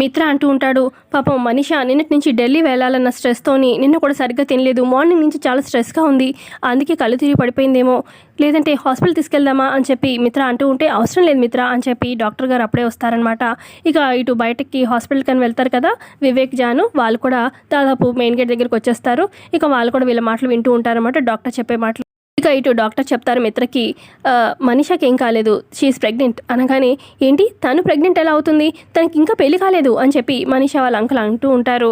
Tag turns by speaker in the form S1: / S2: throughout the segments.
S1: మిత్ర అంటూ ఉంటాడు. పాపం మనిష నిన్నటి నుంచి ఢిల్లీ వెళ్ళాలన్న స్ట్రెస్తోని నిన్న కూడా సరిగ్గా తినలేదు. మార్నింగ్ నుంచి చాలా స్ట్రెస్గా ఉంది. అందుకే కళ్ళు తిరిగి పడిపోయిందేమో. లేదంటే హాస్పిటల్ తీసుకెళ్దామా అని చెప్పి మిత్ర అంటూ ఉంటే అవసరం లేదు మిత్ర అని చెప్పి డాక్టర్ గారు అప్పుడే వస్తారనమాట ఇక ఇటు బయటకి హాస్పిటల్ కని వెళ్తారు కదా వివేక్ జాను వాళ్ళు కూడా దాదాపు మెయిన్ గేట్ దగ్గరికి వచ్చేస్తారు. ఇక వాళ్ళు కూడా వీళ్ళ మాటలు వింటూ ఉంటారన్నమాట. డాక్టర్ చెప్పే మాటలు ఇక ఇటు డాక్టర్ చెప్తారు మిత్రకి మనిషకి ఏం కాలేదు షీఈస్ ప్రెగ్నెంట్ అనగానే ఏంటి? తను ప్రెగ్నెంట్ ఎలా అవుతుంది? తనకి ఇంకా పెళ్ళి కాలేదు? అని చెప్పి మనిష వాళ్ళ అంకుల్ అంటూ ఉంటారు.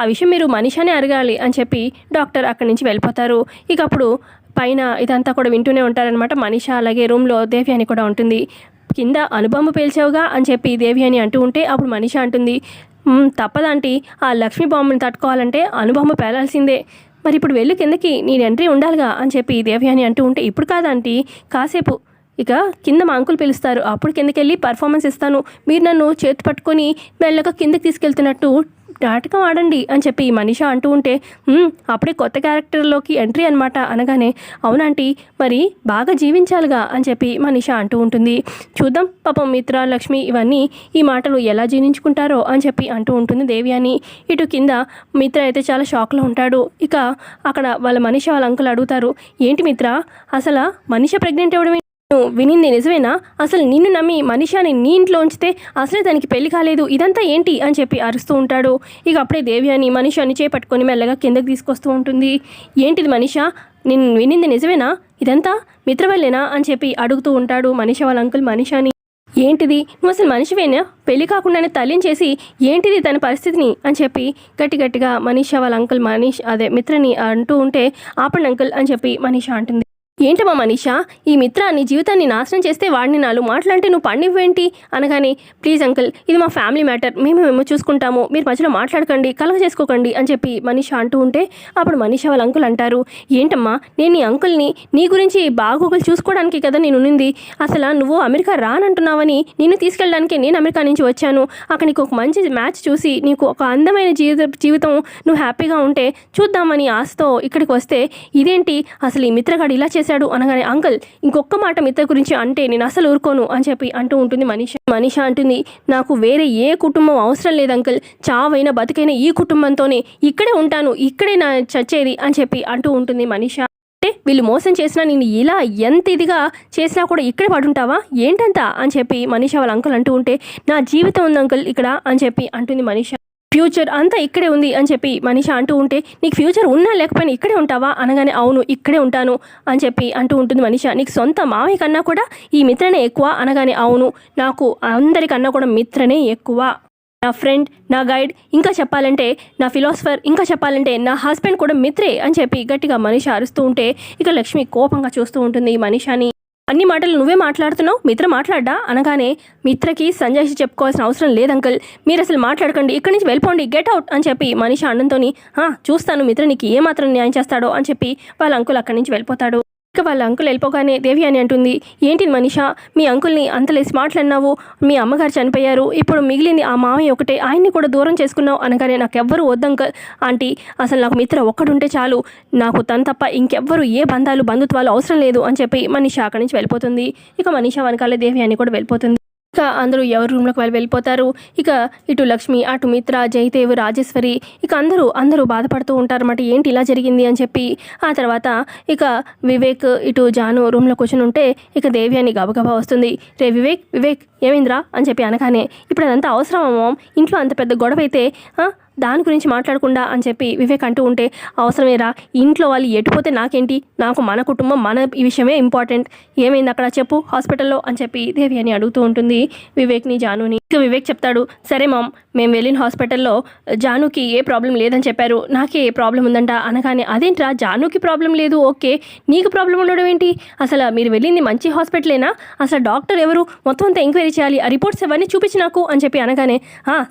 S1: ఆ విషయం మీరు మనిషనే అడగాలి అని చెప్పి డాక్టర్ అక్కడి నుంచి వెళ్ళిపోతారు. ఇక అప్పుడు పైన ఇదంతా కూడా వింటూనే ఉంటారనమాట మనిష అలాగే రూమ్లో దేవి అని కూడా ఉంటుంది. కింద అనుబొమ్మ పేల్చావుగా? అని చెప్పి దేవి అని అంటూ ఉంటే అప్పుడు మనిష అంటుంది. తప్పదంటే ఆ లక్ష్మీ బాంబుని తట్టుకోవాలంటే అనుబొమ్మ పేలాల్సిందే. మరి ఇప్పుడు వెళ్ళి కిందకి నీ ఎంట్రీ ఉండాలిగా అని చెప్పి దేవయాని అంటూ ఉంటే ఇప్పుడు కాదంటీ కాసేపు. ఇక కింద మా అంకులు పిలుస్తారు. అప్పుడు కిందకి వెళ్ళి పర్ఫార్మెన్స్ ఇస్తాను. మీరు నన్ను చేతి పట్టుకొని మెల్లగా కిందకి తీసుకెళ్తున్నట్టు నాటకం ఆడండి అని చెప్పి మనిషా అంటూ ఉంటే అప్పుడే కొత్త క్యారెక్టర్లోకి ఎంట్రీ అనమాట అనగానే అవునంటీ మరి బాగా జీవించాలిగా అని చెప్పి మనిష అంటూ ఉంటుంది. చూద్దాం పాపం మిత్ర లక్ష్మి ఇవన్నీ ఈ మాటలు ఎలా జీర్ణించుకుంటారో అని చెప్పి అంటూ ఉంటుంది దేవి అని ఇటు కింద మిత్ర అయితే చాలా షాక్లో ఉంటాడు. ఇక అక్కడ వాళ్ళ మనిషి వాళ్ళ అంకులు అడుగుతారు ఏంటి మిత్ర అసలు మనిషి ప్రెగ్నెంట్ అవ్వడం వినింది నిజమేనా? అసలు నిన్ను నమ్మి మనిషాని నీ ఇంట్లో ఉంచితే అసలే దానికి పెళ్ళి కాలేదు. ఇదంతా ఏంటి? అని చెప్పి అరుస్తూ ఉంటాడు. ఇక అప్పుడే దేవి అని మనిషాని చేపట్టుకొని మెల్లగా కిందకి తీసుకొస్తూ ఉంటుంది. ఏంటిది మనిష? నేను వినింది నిజమేనా? ఇదంతా మిత్రవల్లేనా? అని చెప్పి అడుగుతూ ఉంటాడు మనిష వాళ్ళ అంకుల్ మనిషాని. ఏంటిది? నువ్వు అసలు మనిషివేనా? పెళ్ళి కాకుండానే తల్లిని చేసి ఏంటిది తన పరిస్థితిని? అని చెప్పి గట్టి గట్టిగా మనీష వాళ్ళ అంకుల్ మనీష్ అదే మిత్రని అంటూ ఉంటే ఆపండి అంకుల్ అని చెప్పి మనీష అంటుంది. ఏంటమ్మా మనీషా ఈ మిత్ర నీ జీవితాన్ని నాశనం చేస్తే వాడిని నాలుగు మాటలంటే నువ్వు పండివ్వేంటి? అనగానే ప్లీజ్ అంకుల్ ఇది మా ఫ్యామిలీ మ్యాటర్. మేము మేము చూసుకుంటాము. మీరు మధ్యలో మాట్లాడకండి కలగ చేసుకోకండి అని చెప్పి మనీషా అంటూ ఉంటే అప్పుడు మనీషా వాళ్ళ అంకుల్ అంటారు ఏంటమ్మా నేను నీ అంకుల్ని నీ గురించి బాగోగులు చూసుకోవడానికి కదా నేను ఉన్నింది. అసలు నువ్వు అమెరికా రానంటున్నావని నిన్ను తీసుకెళ్ళడానికి నేను అమెరికా నుంచి వచ్చాను. అక్కడ నీకు ఒక మంచి మ్యాచ్ చూసి నీకు ఒక అందమైన జీవిత జీవితం నువ్వు హ్యాపీగా ఉంటే చూద్దామని ఆశతో ఇక్కడికి వస్తే ఇదేంటి? అసలు ఈ మిత్రగాడు ఇలా చేశాడు అనగానే అంకుల్ ఇంకొక మాట మిత్ర గురించి అంటే నేను అసలు ఊరుకోను అని చెప్పి అంటూ ఉంటుంది మనీష. మనీష అంటుంది నాకు వేరే ఏ కుటుంబం అవసరం లేదు అంకుల్. చావైనా బతికైనా ఈ కుటుంబంతోనే ఇక్కడే ఉంటాను ఇక్కడే నా చచ్చేది అని చెప్పి అంటూ ఉంటుంది మనీష. అంటే వీళ్ళు మోసం చేసినా నేను ఇలా ఎంత ఇదిగా చేసినా కూడా ఇక్కడే పడుంటావా? ఏంటంతా? అని చెప్పి మనీష వాళ్ళ అంకుల్ అంటూ ఉంటే నా జీవితం ఉంది అంకుల్ ఇక్కడ అని చెప్పి అంటుంది మనీష. ఫ్యూచర్ అంతా ఇక్కడే ఉంది అని చెప్పి మనిషి అంటూ ఉంటే నీకు ఫ్యూచర్ ఉన్నా లేకపోయినా ఇక్కడే ఉంటావా? అనగానే అవును ఇక్కడే ఉంటాను అని చెప్పి అంటూ ఉంటుంది మనిష. నీకు సొంత మావి కన్నా కూడా ఈ మిత్రనే ఎక్కువ? అనగానే అవును నాకు అందరికన్నా కూడా మిత్రనే ఎక్కువ. నా ఫ్రెండ్ నా గైడ్ ఇంకా చెప్పాలంటే నా ఫిలాసఫర్ ఇంకా చెప్పాలంటే నా హస్బెండ్ కూడా మిత్రే అని చెప్పి గట్టిగా మనిషి అరుస్తూ ఉంటే ఇక లక్ష్మి కోపంగా చూస్తూ ఉంటుంది ఈ మనిషాని. అన్ని మాటలు నువ్వే మాట్లాడుతున్నావు? మిత్ర మాట్లాడ్డా? అనగానే మిత్రకి సంజయ్ చెప్పుకోవాల్సిన అవసరం లేదు అంకుల్. మీరు అసలు మాట్లాడకండి. ఇక్కడి నుంచి వెళ్ళిపోండి. గెట్ అవుట్ అని చెప్పి మనిషి అండంతో చూస్తాను మిత్ర నీకు ఏ మాత్రం న్యాయం చేస్తాడో అని చెప్పి వాళ్ళ అంకుల్ అక్కడి నుంచి వెళ్ళిపోతాడు. ఇక వాళ్ళ అంకుల్ వెళ్ళిపోగానే దేవి అని అంటుంది ఏంటి మనిషా మీ అంకుల్ని అంతలేసి మాట్లాడినావు? మీ అమ్మగారు చనిపోయారు. ఇప్పుడు మిగిలింది ఆ మామయ్య ఒకటే. ఆయన్ని కూడా దూరం చేసుకున్నావు అనగానే నాకు ఎవ్వరు వద్దంకల్ ఆంటీ అసలు నాకు మిత్ర ఒక్కడుంటే చాలు. నాకు తను తప్ప ఇంకెవ్వరు ఏ బంధాలు బంధుత్వాలు అవసరం లేదు అని చెప్పి మనిష అక్కడి నుంచి వెళ్ళిపోతుంది. ఇక మనిష వెనకాలే దేవి అని కూడా వెళ్ళిపోతుంది. ఇక అందరూ ఎవరి రూమ్లోకి వాళ్ళు వెళ్ళిపోతారు. ఇక ఇటు లక్ష్మి అటు మిత్ర జయదేవ్ రాజేశ్వరి ఇక అందరూ అందరూ బాధపడుతూ ఉంటారన్నమాట. ఏంటి ఇలా జరిగింది అని చెప్పి. ఆ తర్వాత ఇక వివేక్ ఇటు జాను రూమ్లో కూర్చుని ఉంటే ఇక దేవి అని గబగబా వస్తుంది. రే వివేక్ వివేక్ ఏమైందిరా? అని చెప్పి అనగానే ఇప్పుడు అదంతా అవసరమా ఇంట్లో అంత పెద్ద గొడవ అయితే దాని గురించి మాట్లాడకుండా అని చెప్పి వివేక్ అంటూ ఉంటే అవసరమేరా ఇంట్లో వాళ్ళు ఎటుపోతే నాకేంటి? నాకు మన కుటుంబం మన ఈ విషయమే ఇంపార్టెంట్. ఏమైంది అక్కడ చెప్పు హాస్పిటల్లో అని చెప్పి దేవి అని అడుగుతూ ఉంటుంది వివేక్ని జానుని. ఇక వివేక్ చెప్తాడు సరే మామ్ మేము వెళ్ళిన హాస్పిటల్లో జానుకి ఏ ప్రాబ్లం లేదని చెప్పారు. నాకే ఏ ప్రాబ్లం ఉందంట అనగానే అదేంట్రా జానుకి ప్రాబ్లం లేదు ఓకే. నీకు ప్రాబ్లం ఉండడం ఏంటి? అసలు మీరు వెళ్ళింది మంచి హాస్పిటలేనా? అసలు డాక్టర్ ఎవరు? మొత్తం అంతా ఎంక్వైరీ చేయాలి. ఆ రిపోర్ట్స్ అవన్నీ చూపించి నాకు అని చెప్పి అనగానే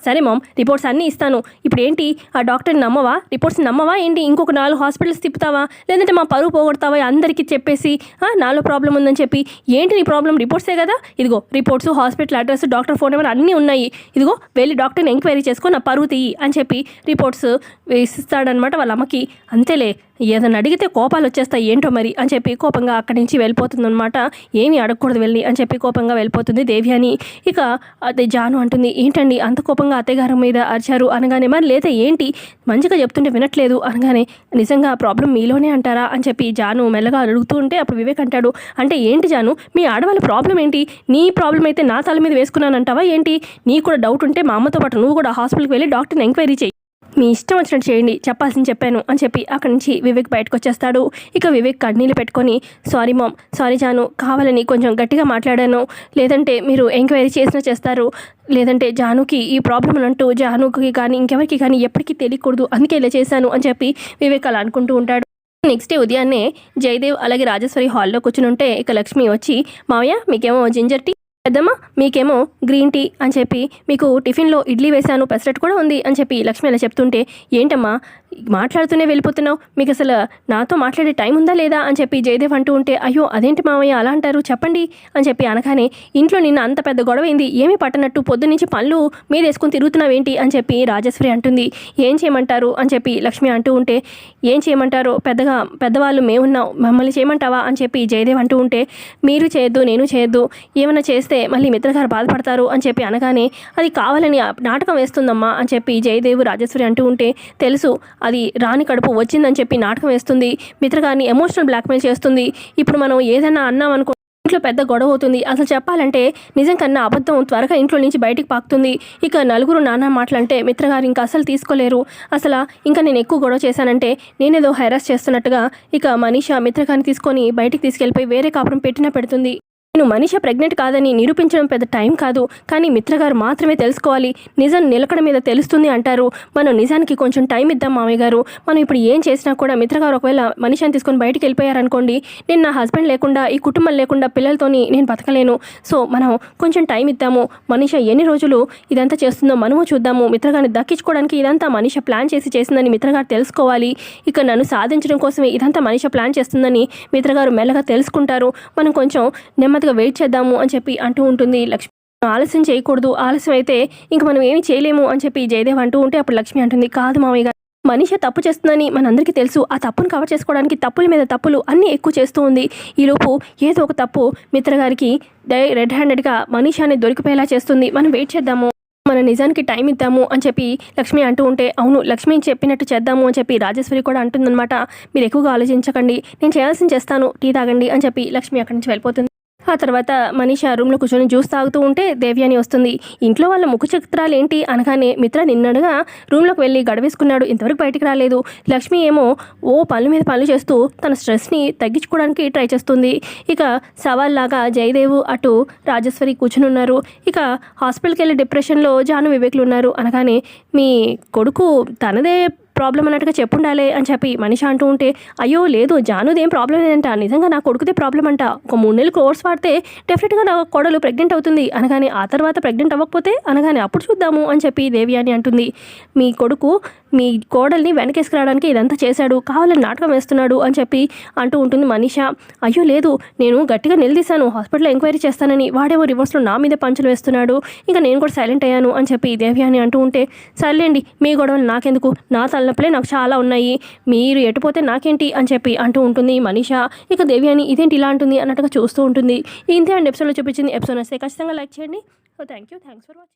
S1: సరే మామ్ రిపోర్ట్స్ అన్నీ ఇస్తాను. ఇప్పుడు ఏంటి ఆ డాక్టర్ని నమ్మవా? రిపోర్ట్స్ నమ్మవా? ఏంటి? ఇంకొక నాలుగు హాస్పిటల్స్ తిప్పుతావా? లేదంటే మా పరువు పోగొడతావా? అందరికీ చెప్పేసి నాలో ప్రాబ్లం ఉందని చెప్పి ఏంటి నీ ప్రాబ్లం? రిపోర్ట్సే కదా? ఇదిగో reports hospital address doctor phone number అన్నీ ఉన్నాయి. ఇదిగో వెళ్ళి డాక్టర్ని ఎంక్వైరీ చేసుకో నా పరువు తీయి అని చెప్పి రిపోర్ట్స్ ఇస్తాడనమాట వాళ్ళ అమ్మకి. అంతేలే. ఏదైనా అడిగితే కోపాలు వచ్చేస్తాయి ఏంటో మరి? అని చెప్పి కోపంగా అక్కడి నుంచి వెళ్ళిపోతుందన్నమాట. ఏమీ అడగకూడదు వెళ్ళి అని చెప్పి కోపంగా వెళ్ళిపోతుంది దేవి అని ఇక అదే జాను అంటుంది ఏంటండి? అంత కోపంగా అత్తయ్యగారి మీద అరిచారు? అనగానే మరి లేదా ఏంటి? మంచిగా చెప్తుంటే వినట్లేదు. అనగానే నిజంగా ప్రాబ్లం మీలోనే అంటారా? అని చెప్పి జాను మెల్లగా అడుగుతూ ఉంటే అప్పుడు వివేక్ అంటాడు అంటే ఏంటి జాను? మీ ఆడవాళ్ళ ప్రాబ్లం ఏంటి? నీ ప్రాబ్లం అయితే నా తల మీద వేసుకున్నానంటావా ఏంటి? నీకు కూడా డౌట్ ఉంటే మా అమ్మతో పాటు నువ్వు కూడా హాస్పిటల్కి వెళ్ళి డాక్టర్ని ఎంక్వైరీ చేయి మీ ఇష్టం వచ్చినట్టు చేయండి. చెప్పాల్సింది చెప్పాను అని చెప్పి అక్కడి నుంచి వివేక్ బయటకు వచ్చేస్తాడు. ఇక వివేక్ కన్నీళ్ళు పెట్టుకొని సారీ మామ్ సారీ జాను కావాలని కొంచెం గట్టిగా మాట్లాడాను. లేదంటే మీరు ఎంక్వైరీ చేసినా చేస్తారు. లేదంటే జానుకి ఈ ప్రాబ్లం అని అంటూ జానుకి కానీ ఇంకెవరికి కానీ ఎప్పటికీ తెలియకూడదు. అందుకే ఇలా చేశాను అని చెప్పి వివేక్ అలా అనుకుంటూ ఉంటాడు. నెక్స్ట్ డే ఉదయాన్నే జయదేవ్ అలాగే రాజేశ్వరి హాల్లో కూర్చుని ఉంటే ఇక లక్ష్మి వచ్చి మావయ్య మీకేమో జింజర్ టీ పెద్దమ్మ మీకేమో గ్రీన్ టీ అని చెప్పి మీకు టిఫిన్లో ఇడ్లీ వేశాను పెసరట్ కూడా ఉంది అని చెప్పి లక్ష్మి అలా చెప్తుంటే ఏంటమ్మా మాట్లాడుతూనే వెళ్ళిపోతున్నావు? మీకు అసలు నాతో మాట్లాడే టైం ఉందా లేదా? అని చెప్పి జయదేవ్ అంటూ ఉంటే అయ్యో అదేంటి మామయ్య అలా అంటారు? చెప్పండి అని చెప్పి అనగానే ఇంట్లో నిన్న అంత పెద్ద గొడవ అయింది ఏమీ పట్టనట్టు పొద్దునుంచి పనులు మీద వేసుకుని తిరుగుతున్నావేంటి? అని చెప్పి రాజేశ్వరి అంటుంది. ఏం చేయమంటారు? అని చెప్పి లక్ష్మి అంటూ ఉంటే ఏం చేయమంటారో? పెద్దగా పెద్దవాళ్ళు మేమున్నాం. మమ్మల్ని చేయమంటావా? అని చెప్పి జయదేవ్ అంటూ ఉంటే మీరు చేయొద్దు నేను చేయొద్దు. ఏమైనా చేస్తే మళ్ళీ మిత్రగారు బాధపడతారు? అని చెప్పి అనగానే అది కావాలని నాటకం వేస్తుందమ్మా అని చెప్పి జయదేవ్ రాజేశ్వరి అంటూ ఉంటే తెలుసు అది రాని కడుపు వచ్చిందని చెప్పి నాటకం వేస్తుంది. మిత్రగారిని ఎమోషనల్ బ్లాక్మెయిల్ చేస్తుంది. ఇప్పుడు మనం ఏదైనా అన్నాం అనుకో ఇంట్లో పెద్ద గొడవ అవుతుంది. అసలు చెప్పాలంటే నిజం కన్నా అబద్ధం త్వరగా ఇంట్లో నుంచి బయటికి పాకుతుంది. ఇక నలుగురు నాన్న మాటలంటే మిత్రగారు ఇంకా అసలు తీసుకోలేరు. అసలు ఇంకా నేను ఎక్కువ గొడవ చేశానంటే నేనేదో హైరాస్ చేస్తున్నట్టుగా ఇక మనీషా మిత్రగారిని తీసుకొని బయటికి తీసుకెళ్ళిపోయి వేరే కాపురం పెట్టినా పెడుతుంది. నేను మనిషి ప్రెగ్నెంట్ కాదని నిరూపించడం పెద్ద టైం కాదు కానీ మిత్రగారు మాత్రమే తెలుసుకోవాలి. నిజం నిలకడ మీద తెలుస్తుంది అంటారు. మనం నిజానికి కొంచెం టైం ఇద్దాం మామయ్య గారు. మనం ఇప్పుడు ఏం చేసినా కూడా మిత్రగారు ఒకవేళ మనిషిని తీసుకొని బయటికి వెళ్ళిపోయారనుకోండి నేను నా హస్బెండ్ లేకుండా ఈ కుటుంబం లేకుండా పిల్లలతోని నేను బతకలేను. సో మనం కొంచెం టైం ఇద్దాము. మనిష ఎన్ని రోజులు ఇదంతా చేస్తుందో మనము చూద్దాము. మిత్రగారిని దక్కించుకోవడానికి ఇదంతా మనిష ప్లాన్ చేసి చేసిందని మిత్రగారు తెలుసుకోవాలి. ఇక నన్ను సాధించడం కోసమే ఇదంతా మనిష ప్లాన్ చేస్తుందని మిత్రగారు మెల్లగా తెలుసుకుంటారు. మనం కొంచెం నెమ్మదిగా వెయిట్ చేద్దాము అని చెప్పి అంటూ ఉంటుంది. లక్ష్మి ఆలస్యం చేయకూడదు. ఆలస్యం అయితే ఇంక మనం ఏమీ చేయలేము అని చెప్పి జయదేవ్ అంటూ ఉంటే అప్పుడు లక్ష్మి అంటుంది కాదు మామయ్య గారు మనిషి తప్పు చేస్తుందని మనందరికీ తెలుసు. ఆ తప్పును కవర్ చేసుకోవడానికి తప్పుల మీద తప్పులు అన్నీ ఎక్కువ చేస్తూ ఉంది. ఈలోపు ఏదో ఒక తప్పు మిత్రగారికి డై రెడ్ హ్యాండెడ్గా మనీషాని దొరికిపోయేలా చేస్తుంది. మనం వెయిట్ చేద్దాము. మన నిజానికి టైం ఇద్దాము అని చెప్పి లక్ష్మి అంటూ ఉంటే అవును లక్ష్మి చెప్పినట్టు చేద్దాము అని చెప్పి రాజేశ్వరి కూడా అంటుందన్నమాట. మీరు ఎక్కువగా ఆలోచించకండి. నేను చేయాల్సింది చేస్తాను. టీ తాగండి అని చెప్పి లక్ష్మి అక్కడి నుంచి వెళ్ళిపోతుంది. ఆ తర్వాత మనీష రూమ్లో కూర్చొని జ్యూస్ తాగుతూ ఉంటే దేవ్యాని వస్తుంది. ఇంట్లో వాళ్ళ ముఖ చిత్రాలు ఏంటి అనగానే మిత్ర నిన్నడుగా రూమ్లోకి వెళ్ళి గడవేసుకున్నాడు. ఇంతవరకు బయటికి రాలేదు. లక్ష్మి ఏమో ఓ పనుల మీద పనులు చేస్తూ తన స్ట్రెస్ని తగ్గించుకోవడానికి ట్రై చేస్తుంది. ఇక సవాల్లాగా జయదేవు అటు రాజేశ్వరి కూర్చుని ఉన్నారు ఇక హాస్పిటల్కి వెళ్ళి డిప్రెషన్లో జాను వివేకులు ఉన్నారు. అనగానే మీ కొడుకు తనదే ప్రాబ్లం అన్నట్టుగా చెప్పుండాలి అని చెప్పి మనిషి అంటూ ఉంటే అయ్యో లేదు జానుది ఏం ప్రాబ్లం లేదంట నిజంగా నా కొడుకుదే ప్రాబ్లం అంట. ఒక మూడు నెలలు కోర్స్ వాడితే డెఫినెట్గా నా కోడలు ప్రెగ్నెంట్ అవుతుంది. అనగానే ఆ తర్వాత ప్రెగ్నెంట్ అవ్వకపోతే అనగానే అప్పుడు చూద్దాము అని చెప్పి దేవి అని అంటుంది. మీ కొడుకు మీ కోడల్ని వెనకేసుకురావడానికి ఇదంతా చేశాడు కావాలని నాటకం వేస్తున్నాడు అని చెప్పి అంటూ ఉంటుంది మనీష. అయ్యో లేదు నేను గట్టిగా నిలదీశాను హాస్పిటల్లో ఎంక్వైరీ చేస్తానని. వాడేమో రివర్స్లో నా మీద పంచులు వేస్తున్నాడు. ఇంకా నేను కూడా సైలెంట్ అయ్యాను అని చెప్పి దేవి అని అంటూ ఉంటే సర్లేండి మీ గొడవలు నాకెందుకు? నా తలనొప్పులే నాకు చాలా ఉన్నాయి. మీరు ఎటుపోతే నాకేంటి? అని చెప్పి అంటూ ఉంటుంది మనీష. ఇక దేవి అని ఇదేంటి ఇలా అంటుంది అన్నట్టుగా చూస్తూ ఉంటుంది. ఇంతే అండి ఎపిసోడ్లో చూపించింది. ఎపిసోడ్ వస్తే ఖచ్చితంగా లైక్ చేయండి. So thank you thanks for watching